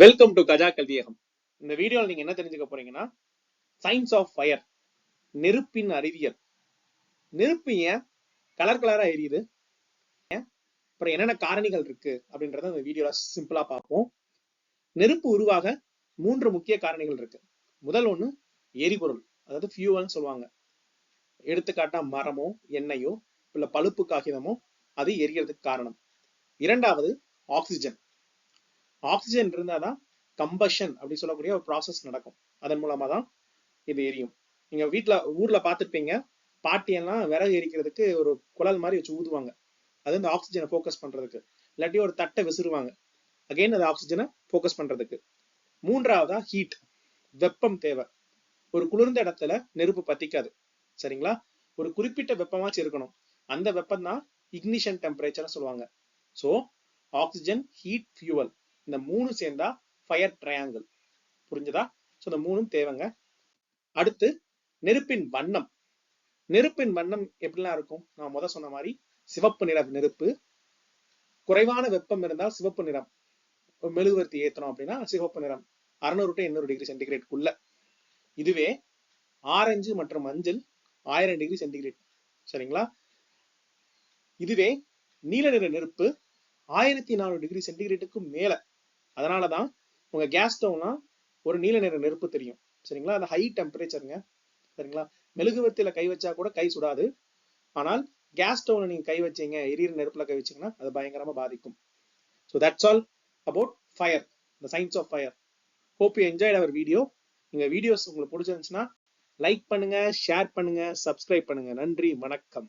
Welcome to Gaja கல்வியகம் இந்த வீடியோவில் நீங்க என்ன தெரிஞ்சுக்க போறீங்கன்னா சயின்ஸ் ஆஃப் ஃபயர் நெருப்பின் அறிவியல். நெருப்பு ஏன் கலர் கலரா எரியுது? அப்புறம் என்னென்ன காரணிகள் இருக்கு அப்படின்றத இந்த வீடியோல சிம்பிளா பார்ப்போம். நெருப்பு உருவாக மூன்று முக்கிய காரணிகள் இருக்கு. முதல் ஒண்ணு எரிபொருள் அதாவது ஃபியூவல்னு சொல்லுவாங்க. எடுத்துக்காட்டா மரமோ எண்ணெயோ இல்ல பழுப்பு காகிதமோ அது எரியறதுக்கு காரணம். இரண்டாவது ஆக்சிஜன் ஆக்சிஜன் இருந்தாதான் கம்பஷன் அப்படி சொல்லக்கூடிய ஒரு ப்ராசஸ் நடக்கும். அதன் மூலமா தான் இது எரியும். நீங்க வீட்டில் ஊர்ல பார்த்துருப்பீங்க பாட்டியெல்லாம் விறகு எரிக்கிறதுக்கு ஒரு குழல் மாதிரி வச்சு ஊதுவாங்க. அது இந்த ஆக்சிஜனை ஃபோக்கஸ் பண்றதுக்கு. இல்லாட்டி ஒரு தட்டை விசிறுவாங்க. அகைன் அது ஆக்சிஜனை ஃபோக்கஸ் பண்றதுக்கு. மூன்றாவதா ஹீட் வெப்பம் தேவை. ஒரு குளிர்ந்த இடத்துல நெருப்பு பத்திக்காது. சரிங்களா? ஒரு குறிப்பிட்ட வெப்பமாச்சும் இருக்கணும். அந்த வெப்பம் தான் இக்னிஷன் டெம்பரேச்சர் சொல்லுவாங்க. ஸோ ஆக்சிஜன் ஹீட் ஃபியூவல் இந்த மூணு சேர்ந்தா ஃபயர் ட்ரையாங்கிள் புரிஞ்சதா? ஸோ இந்த மூணும் தேவைங்க. அடுத்து நெருப்பின் வண்ணம். நெருப்பின் வண்ணம் எப்படிலாம் இருக்கும்? நான் முத சொன்ன மாதிரி சிவப்பு நிற நெருப்பு. குறைவான வெப்பம் இருந்தால் சிவப்பு நிறம். மெழுகுவர்த்தி ஏத்தணும் அப்படின்னா சிவப்பு நிறம். அறுநூறு டு எண்ணூறு டிகிரி சென்டிகிரேட்குள்ள இதுவே ஆரஞ்சு மற்றும் மஞ்சள் ஆயிரம் டிகிரி சென்டிகிரேட் சரிங்களா? இதுவே நீல நிற நெருப்பு ஆயிரத்தி நானூறு டிகிரி சென்டிகிரேட்டுக்கு மேல. அதனால தான் உங்கள் கேஸ் ஸ்டவ்னா ஒரு நீல நிற நெருப்பு தெரியும். சரிங்களா? அது ஹை டெம்பரேச்சருங்க சரிங்களா? மெழுகுவத்தில் கை வச்சா கூட கை சுடாது. ஆனால் கேஸ் ஸ்டவ்ல நீங்க கை வச்சீங்க எரியிற நெருப்பில் கை வச்சீங்கன்னா அது பயங்கரமாக பாதிக்கும். So that's all about fire the science of fire hope you enjoyed our video எங்கள் வீடியோஸ் உங்களுக்கு பிடிச்சிருந்துச்சுன்னா லைக் பண்ணுங்க ஷேர் பண்ணுங்க சப்ஸ்கிரைப் பண்ணுங்க. நன்றி வணக்கம்.